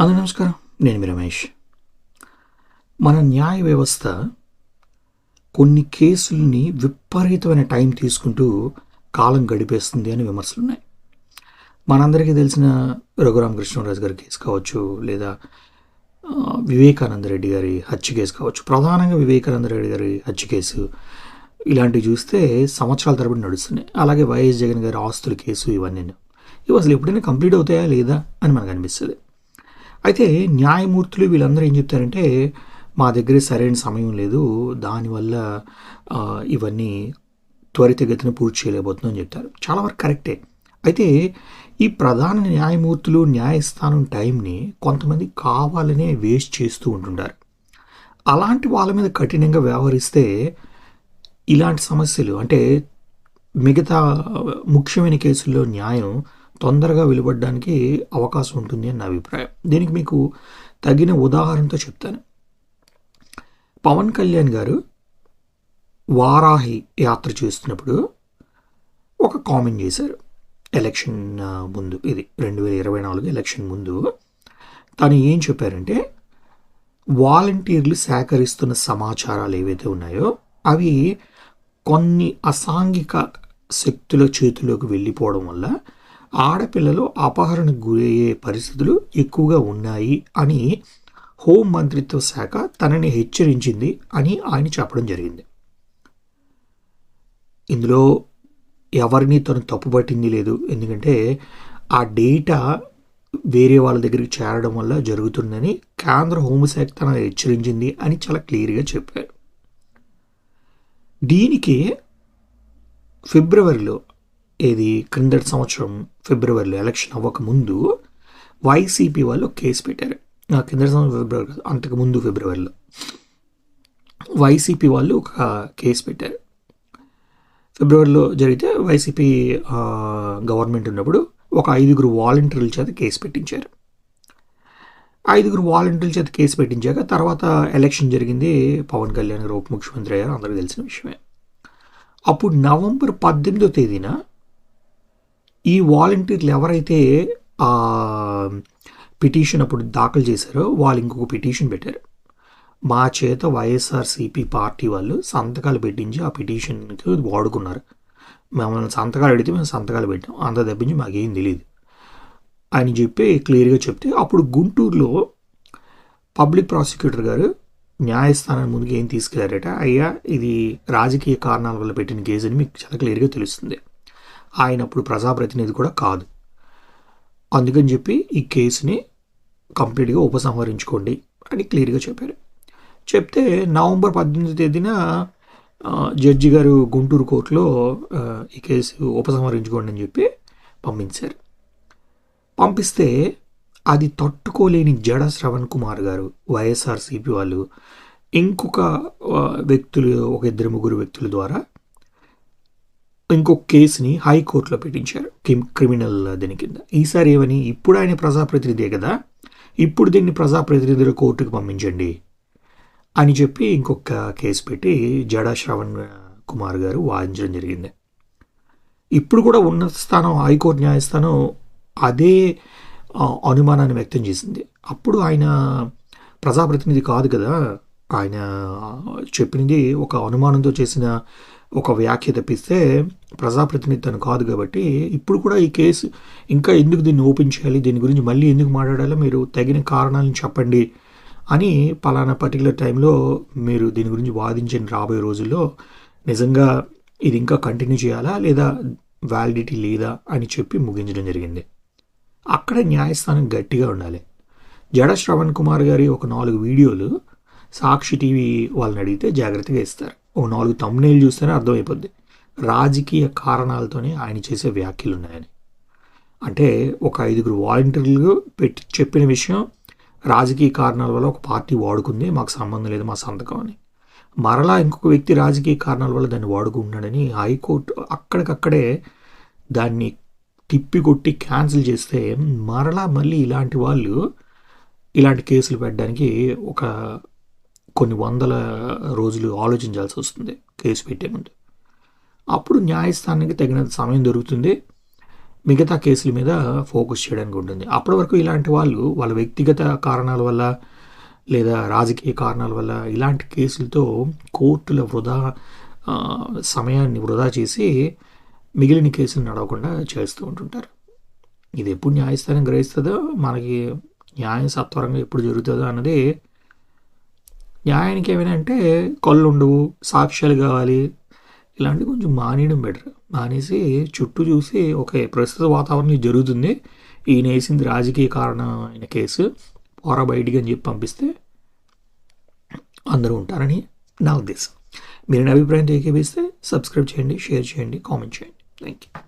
అందరూ నమస్కారం. నేను మీ రమేష్. మన న్యాయ వ్యవస్థ కొన్ని కేసుల్ని విపరీతమైన టైం తీసుకుంటూ కాలం గడిపేస్తుంది అని విమర్శలు ఉన్నాయి మనందరికీ తెలిసిన రఘురామకృష్ణరాజు గారి కేసు కావచ్చు లేదా వివేకానంద రెడ్డి గారి హత్య కేసు కావచ్చు ప్రధానంగా వివేకానంద రెడ్డి గారి హత్య కేసు ఇలాంటివి చూస్తే సంవత్సరాల తరబడి నడుస్తున్నాయి. అలాగే వైఎస్ జగన్ గారి ఆస్తుల కేసు ఇవన్నీ. ఇవి అసలు ఎప్పుడైనా కంప్లీట్ అవుతాయా లేదా అని మనకు అనిపిస్తుంది. అయితే న్యాయమూర్తులు వీళ్ళందరూ ఏం చెప్తారంటే మా దగ్గర సరైన సమయం లేదు దానివల్ల ఇవన్నీ త్వరితగతిన పూర్తి చేయలేకపోతున్నాం అని చెప్తారు. చాలా వరకు కరెక్టే. అయితే ఈ ప్రధాన న్యాయమూర్తులు న్యాయస్థానం టైంని కొంతమంది కావాలనే వేస్ట్ చేస్తూ ఉంటుంటారు. అలాంటి వాళ్ళ మీద కఠినంగా వ్యవహరిస్తే ఇలాంటి సమస్యలు అంటే మిగతా ముఖ్యమైన కేసుల్లో న్యాయం తొందరగా వెలువడడానికి అవకాశం ఉంటుంది అని నా అభిప్రాయం. దీనికి మీకు తగిన ఉదాహరణతో చెప్తాను. పవన్ కళ్యాణ్ గారు వారాహి యాత్ర చేస్తున్నప్పుడు ఒక కామెంట్ చేశారు. ఎలక్షన్ ముందు ఇది రెండు వేల ఇరవై నాలుగు ఎలక్షన్ ముందు తను ఏం చెప్పారంటే వాలంటీర్లు సేకరిస్తున్న సమాచారాలు ఏవైతే ఉన్నాయో అవి కొన్ని అసాంఘిక శక్తుల చేతిలోకి వెళ్ళిపోవడం వల్ల ఆడపిల్లలు అపహరణకు గురయ్యే పరిస్థితులు ఎక్కువగా ఉన్నాయి అని హోం మంత్రిత్వ శాఖ తనని హెచ్చరించింది అని ఆయన చెప్పడం జరిగింది. ఇందులో ఎవరిని తను తప్పుపట్టింది లేదు. ఎందుకంటే ఆ డేటా వేరే వాళ్ళ దగ్గరికి చేరడం వల్ల జరుగుతుందని కేంద్ర హోంశాఖ తన హెచ్చరించింది అని చాలా క్లియర్గా చెప్పారు. దీనికి ఫిబ్రవరిలో ఏది? క్రిందటి సంవత్సరం ఫిబ్రవరిలో ఎలక్షన్ అవ్వక ముందు వైసీపీ వాళ్ళు కేసు పెట్టారు. ఆ, కిందటి సంవత్సరం ఫిబ్రవరి అంతకుముందు అంతకు ముందు ఫిబ్రవరిలో. వైసీపీ వాళ్ళు ఒక కేసు పెట్టారు. ఫిబ్రవరిలో జరిగితే వైసీపీ గవర్నమెంట్ ఉన్నప్పుడు ఒక ఐదుగురు వాలంటీర్ల చేత కేసు పెట్టించారు. ఐదుగురు వాలంటీర్ల చేత కేసు పెట్టించాక తర్వాత ఎలక్షన్ జరిగింది పవన్ కళ్యాణ్ గారు ఉప ముఖ్యమంత్రి అయ్యారు అందరికీ తెలిసిన విషయమే. అప్పుడు నవంబర్ పద్దెనిమిదో తేదీన ఈ వాలంటీర్లు ఎవరైతే పిటిషన్ అప్పుడు దాఖలు చేశారో వాళ్ళు ఇంకొక పిటిషన్ పెట్టారు. మా చేత వైఎస్ఆర్సీపీ పార్టీ వాళ్ళు సంతకాలు పెట్టించి ఆ పిటిషన్కి వాడుకున్నారు. మమ్మల్ని సంతకాలు అడిగితే మేము సంతకాలు పెట్టాం. అంత తప్పించి మాకేం తెలియదు అని చెప్పి క్లియర్గా చెప్తే అప్పుడు గుంటూరులో పబ్లిక్ ప్రాసిక్యూటర్ గారు న్యాయస్థానం ముందుకు ఏం తీసుకెళ్ళారట? అయ్యా ఇది రాజకీయ కారణాల వల్ల పెట్టిన కేసు అని మీకు చాలా క్లియర్గా తెలుస్తుంది. ఆయన అప్పుడు ప్రజాప్రతినిధి కూడా కాదు. అందుకని చెప్పి ఈ కేసుని కంప్లీట్గా ఉపసంహరించుకోండి అని క్లియర్గా చెప్పారు. చెప్తే నవంబర్ పద్దెనిమిది తేదీన జడ్జి గారు గుంటూరు కోర్టులో ఈ కేసు ఉపసంహరించుకోండి అని చెప్పి పంపించారు. పంపిస్తే అది తట్టుకోలేని జడ శ్రవణ్ కుమార్ గారు వైఎస్ఆర్సీపీ వాళ్ళు ఇంకొక వ్యక్తులు ఒక ఇద్దరు ముగ్గురు వ్యక్తుల ద్వారా ఇంకొక కేసుని హైకోర్టులో పెట్టించారు. క్రిమినల్ దీని కింద. ఈసారి ఏమని? ఇప్పుడు ఆయన ప్రజాప్రతినిధే కదా. ఇప్పుడు దీన్ని ప్రజాప్రతినిధుల కోర్టుకు పంపించండి అని చెప్పి ఇంకొక కేసు పెట్టి జడా శ్రవణ్ కుమార్ గారు వాదించడం జరిగింది. ఇప్పుడు కూడా ఉన్నత స్థానం హైకోర్టు న్యాయస్థానం అదే అనుమానాన్ని వ్యక్తం చేసింది. అప్పుడు ఆయన ప్రజాప్రతినిధి కాదు కదా. ఆయన చెప్పింది ఒక అనుమానంతో చేసిన ఒక వ్యాఖ్య తప్పిస్తే ప్రజాప్రతినిధి తను కాదు కాబట్టి ఇప్పుడు కూడా ఈ కేసు ఇంకా ఎందుకు దీన్ని ఓపెన్ చేయాలి? దీని గురించి మళ్ళీ ఎందుకు మాట్లాడాలో మీరు తగిన కారణాలను చెప్పండి అని పలానా పర్టికులర్ టైంలో మీరు దీని గురించి వాదించండి రాబోయే రోజుల్లో నిజంగా ఇది ఇంకా కంటిన్యూ చేయాలా లేదా వ్యాలిడిటీ లేదా అని చెప్పి ముగించడం జరిగింది. అక్కడ న్యాయస్థానం గట్టిగా ఉండాలి. జడ శ్రవణ్ కుమార్ గారి ఒక నాలుగు వీడియోలు సాక్షి టీవీ వాళ్ళని అడిగితే జాగ్రత్తగా ఇస్తారు. ఓ నాలుగు తమ్నేలు చూస్తేనే అర్థమైపోద్ది. రాజకీయ కారణాలతోనే ఆయన చేసే వ్యాఖ్యలు ఉన్నాయని అంటే ఒక ఐదుగురు వాలంటీర్లు పెట్టి చెప్పిన విషయం రాజకీయ కారణాల వల్ల ఒక పార్టీ వాడుకుంది మాకు సంబంధం లేదు మా సంతకం అని. మరలా ఇంకొక వ్యక్తి రాజకీయ కారణాల వల్ల దాన్ని వాడుకుంటున్నాడని హైకోర్టు అక్కడికక్కడే దాన్ని తిప్పి కొట్టి క్యాన్సిల్ చేస్తే మరలా మళ్ళీ ఇలాంటి వాళ్ళు ఇలాంటి కేసులు పెట్టడానికి ఒక కొన్ని వందల రోజులు ఆలోచించాల్సి వస్తుంది కేసు పెట్టే ముందు. అప్పుడు న్యాయస్థానానికి తగినంత సమయం దొరుకుతుంది. మిగతా కేసుల మీద ఫోకస్ చేయడానికి ఉంటుంది. అప్పటి వరకు ఇలాంటి వాళ్ళు వాళ్ళ వ్యక్తిగత కారణాల వల్ల లేదా రాజకీయ కారణాల వల్ల ఇలాంటి కేసులతో కోర్టుల వృధా సమయాన్ని వృధా చేసి మిగిలిన కేసులు నడవకుండా చేస్తూ ఉంటుంటారు. ఇది ఎప్పుడు న్యాయస్థానం గ్రహిస్తుందో మనకి న్యాయం సత్వరంగా ఎప్పుడు జరుగుతుందో అన్నది న్యాయానికి ఏమైనా అంటే కళ్ళు ఉండవు సాక్ష్యాలు కావాలి. ఇలాంటివి కొంచెం మానేయడం బెటర్ మానేసి చుట్టూ చూసి ఓకే ప్రస్తుత వాతావరణం జరుగుతుంది. ఈయన వేసింది రాజకీయ కారణమైన కేసు. పోరా బయటికి అని చెప్పి పంపిస్తే అందరూ ఉంటారని నా ఉద్దేశం మీరు నా అభిప్రాయంతో ఏకీపిస్తే సబ్స్క్రైబ్ చేయండి షేర్ చేయండి కామెంట్ చేయండి. Thank you